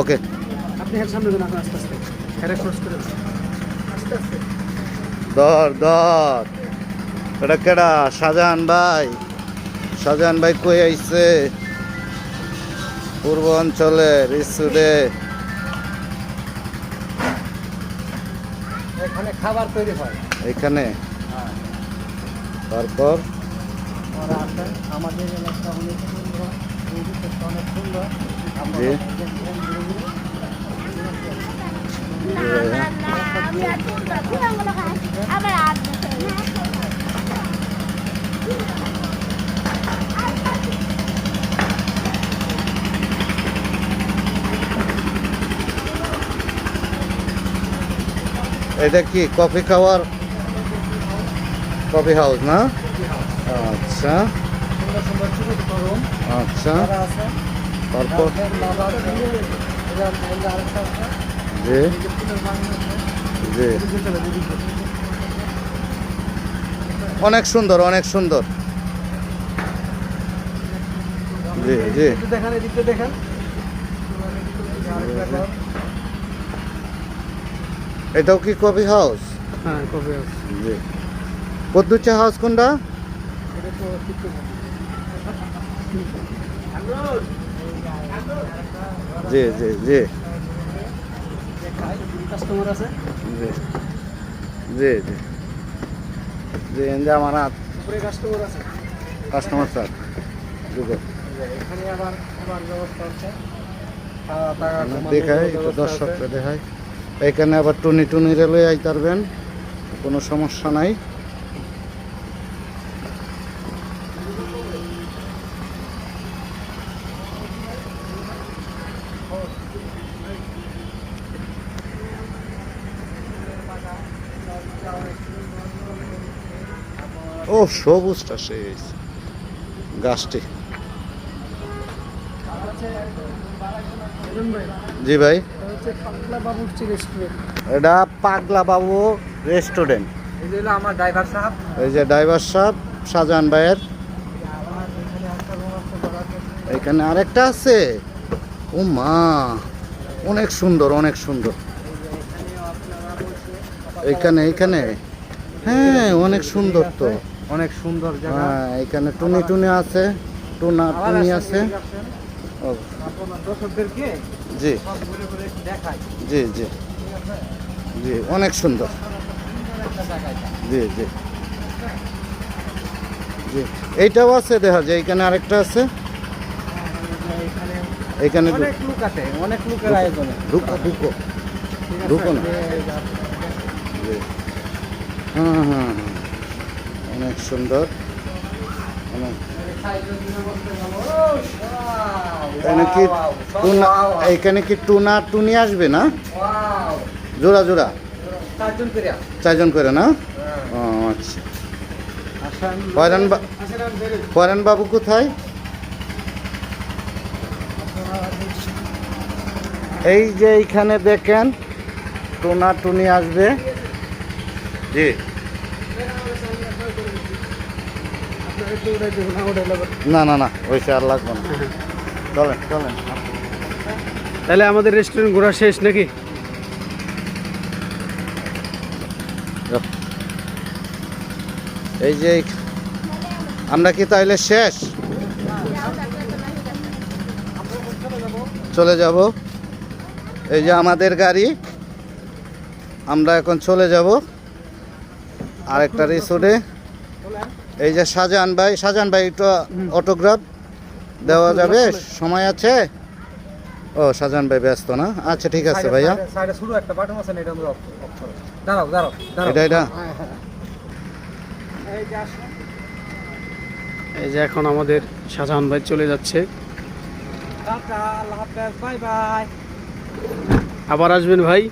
ওকে আপনি হেড সামনে দেন আস্তে আস্তে। হেডে ক্রস করে আস্তে আস্তে। দর দর এটা কেডা? শাহজাহান ভাই। শাহজাহান ভাই কই আইছে? পূর্ব অঞ্চলের ইস্যুরে এখানে খাবার তৈরি হয়। এখানে? তারপর? আমাদের এলাকা অনেক সুন্দর। অনেক সুন্দর। এটা কি কফি খাওয়ার কফি হাউস না? আচ্ছা। আচ্ছা। তারপর যে। অনেক সুন্দর অনেক সুন্দর। জি জি। দেখান এদিকে দেখেন এটাও কি কফি হাউস? হ্যাঁ কবে আছে জি। পদ্মুচা হাউস কোনটা? এটা তো জি জি জি। জি। জি জি। জি এনজা আমার উপরে কাস্টমার স্যার এখানে আবার খাবার ব্যবস্থা আছে। দর্শককে দেখাই। এখানে আবার টুনি টুনি রেলে আই পারবেন কোনো সমস্যা নাই। ও, সবুজটা শেষ গাছটি। জি ভাই। এটা পাগলা বাবু রেস্টুরেন্ট। এই যে ড্রাইভার সাহেব শাহজাহান ভাইয়ের। এখানে আরেকটা আছে। ও মা অনেক সুন্দর অনেক সুন্দর। এখানে এখানে? হ্যাঁ অনেক সুন্দর তো। অনেক সুন্দর হ্যাঁ এখানে টুনি টুনি আছে টুনা টুনি আছে। ও, জি। জি জি। জি অনেক সুন্দর। জি জি। জি এইটাও আছে দেখা যায় এখানে আরেকটা আছে। এখানে অনেক লোক আছে অনেক লোকের আয়োজনে ঢুকো ঢুকো। ঢুকো না। এই যে জি হ্যাঁ হ্যাঁ হ্যাঁ। অনেক সুন্দর। অনেক এখানে কি টুনা এখানে কি টুনা টুনি আসবে না? জোড়া জোড়া। চারজন করে না? আচ্ছা। ফয়রান বাবু কোথায়? এই যে এইখানে দেখেন টুনা টুনি আসবে। জি। না না না ওইসে আর লাগবে না। চলেন চলেন। তাহলে আমাদের রেস্টুরেন্ট ঘোরা শেষ নাকি? এই যে আমরা কি তাইলে শেষ? চলে যাব। এই যে আমাদের গাড়ি। আমরা এখন চলে যাব আরেকটা রিসোর্টে এই যে শাহজাহান ভাই শাহজাহান ভাই একটু অটোগ্রাফ দেওয়া যাবে? সময় আছে? ও শাহজাহান ভাই ব্যস্ত না? আচ্ছা ঠিক আছে ভাইয়া। সাইডে শুরু একটা বাটন আছে না এটা এটা এটা। এই যে এই যে এখন আমাদের শাহজাহান ভাই চলে যাচ্ছে। টাটা আল্লাহ হাফেজ বাই বাই। আবার আসবেন ভাই।